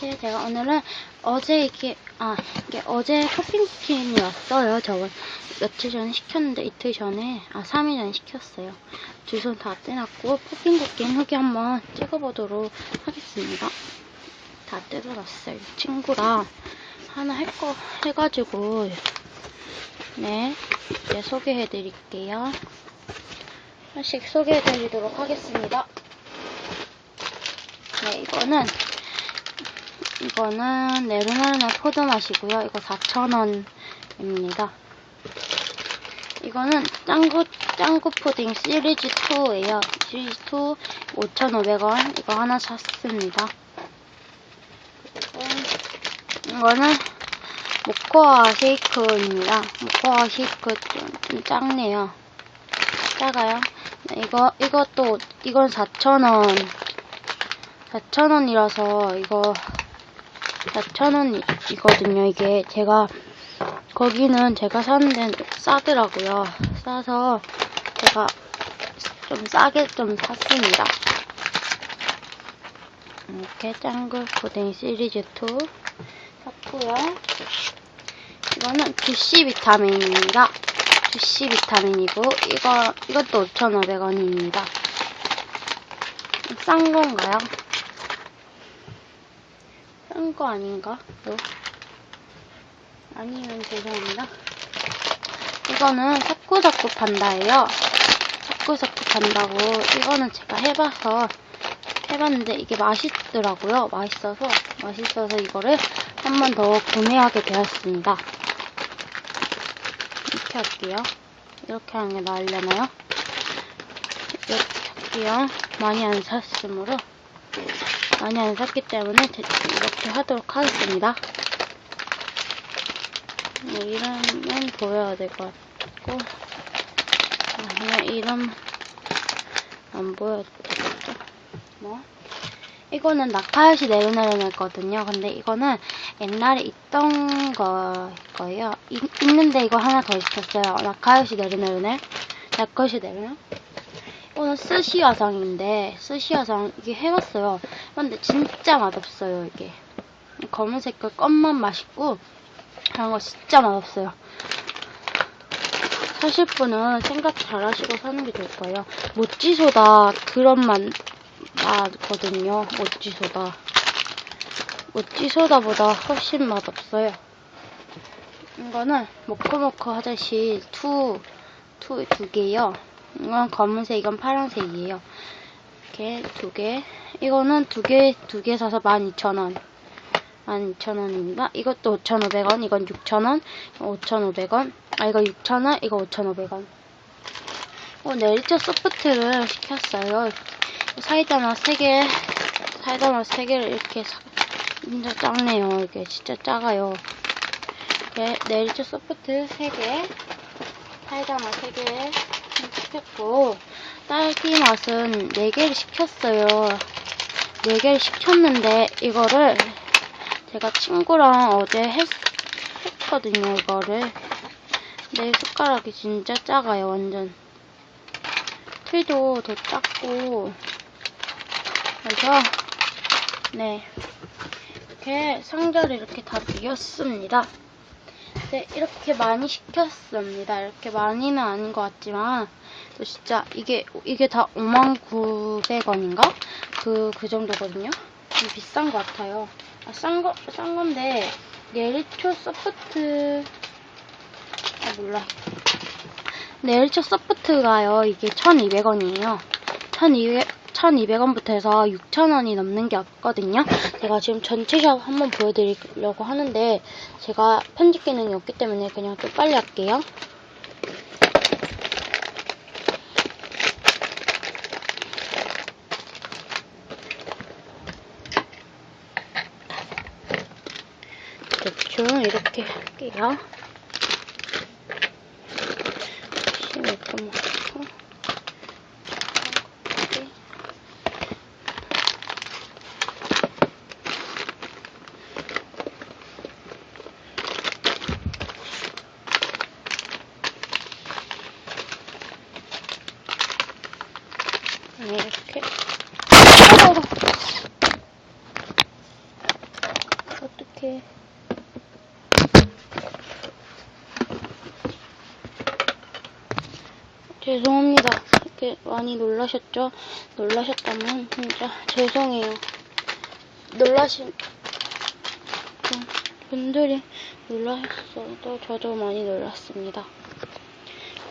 네, 제가 오늘은 어제 이게 아 이게 어제 커피머신이 왔어요. 저번 며칠 전에 시켰는데 이틀 전에 아 3일 전에 시켰어요. 주소 다 떼놨고 퍼핑 쿠킹 후기 한번 찍어보도록 하겠습니다. 다 뜯어놨어요. 친구랑 하나 할 거 해가지고 네 이제 소개해드릴게요. 하나씩 소개해드리도록 하겠습니다. 네 이거는 이거는 네르나르나 포도 맛이고요. 이거 4,000원입니다. 이거는 짱구, 짱구 푸딩 시리즈 2예요. 시리즈 2 5,500원. 이거 하나 샀습니다. 이거는 모코아 쉐이크입니다. 모코아 쉐이크 좀, 좀 작네요. 작아요. 네, 이거, 이것도, 이건 4,000원. 4,000원이라서 이거 4,000원이거든요. 이게 제가 거기는 제가 사는 데는 좀 싸더라고요. 싸서 제가 좀 싸게 좀 샀습니다. 이렇게 짱구 푸딩 시리즈 2 샀고요. 이거는 주시 비타민입니다. 주시 비타민이고 이거 이것도 5,500원입니다. 싼 건가요? 싼거 아닌가? 또? 아니면 죄송합니다. 이거는 사쿠사쿠 판다예요. 사쿠사쿠 판다고 이거는 제가 해봐서 해봤는데 이게 맛있더라고요. 맛있어서 맛있어서 이거를 한 번 더 구매하게 되었습니다. 이렇게 할게요. 이렇게 하는 게 나으려나요? 이렇게 할게요. 많이 안 샀으므로 많이 안 샀기 때문에 대- 이렇게 하도록 하겠습니다. 뭐 이름은 보여야 될 것 같고 아, 그냥 이름 안 보여도 되겠죠? 뭐 이거는 나카요시 네르네르네거든요. 근데 이거는 옛날에 있던 거 거예요. 이- 있는데 이거 하나 더 있었어요. 나카요시 네르네르네. 나카요시 네르네. 이거는 스시 화상인데 스시 화상 이게 해봤어요. 근데 진짜 맛없어요 이게. 검은 색깔 껌만 맛있고 다른 거 진짜 맛없어요. 사실 분은 생각 잘 하시고 사는 게 좋을 거예요. 모찌소다 그런 맛 맛거든요. 모찌소다. 모찌소다보다 훨씬 맛없어요. 이거는 모코모코 하듯이 투, 투, 두 개요. 이건 검은색, 이건 파란색이에요. 이렇게 두 개. 이거는 두 개, 두 개 사서 12,000원. 12,000원입니다. 이것도 5,500원, 이건 6,000원, 5,500원. 아, 이거 6,000원, 이거 5,500원. 어, 네리처 소프트를 시켰어요. 사이다 맛 3개, 사이다 맛 3개를 이렇게 사, 진짜 작네요. 이게 진짜 작아요. 네, 네리처 소프트 3개, 사이다 맛 3개 시켰고, 딸기 맛은 4개를 시켰어요. 4개를 시켰는데, 이거를 제가 친구랑 어제 했, 했거든요, 이거를. 내 숟가락이 진짜 작아요, 완전. 틀도 더 작고, 그래서, 네. 이렇게 상자를 이렇게 다 비웠습니다. 네, 이렇게 많이 시켰습니다. 이렇게 많이는 아닌 것 같지만, 또 진짜 이게, 이게 다 59,900원인가? 그, 그 정도거든요? 좀 비싼 것 같아요. 아, 싼 거, 싼 건데, 네리초 소프트, 아, 몰라. 네리초 소프트가요, 이게 1200원이에요. 1200, 1200원부터 해서 6000원이 넘는 게 없거든요. 제가 지금 전체 샵 한번 보여드리려고 하는데, 제가 편집 기능이 없기 때문에 그냥 좀 빨리 할게요. 대충 이렇게 할게요. 이렇게 먹고 이렇게. 네, 이렇게. 어떡해. 죄송합니다. 이렇게 많이 놀라셨죠? 놀라셨다면 진짜 죄송해요. 놀라신 분들이 놀라셨어도 저도 많이 놀랐습니다.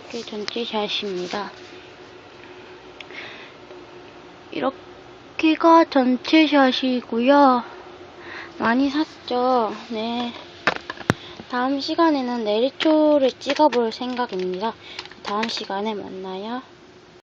이게 전체 샷입니다. 이렇게가 전체 샷이고요. 많이 샀죠. 네. 다음 시간에는 내리초를 찍어볼 생각입니다. 다음 시간에 만나요.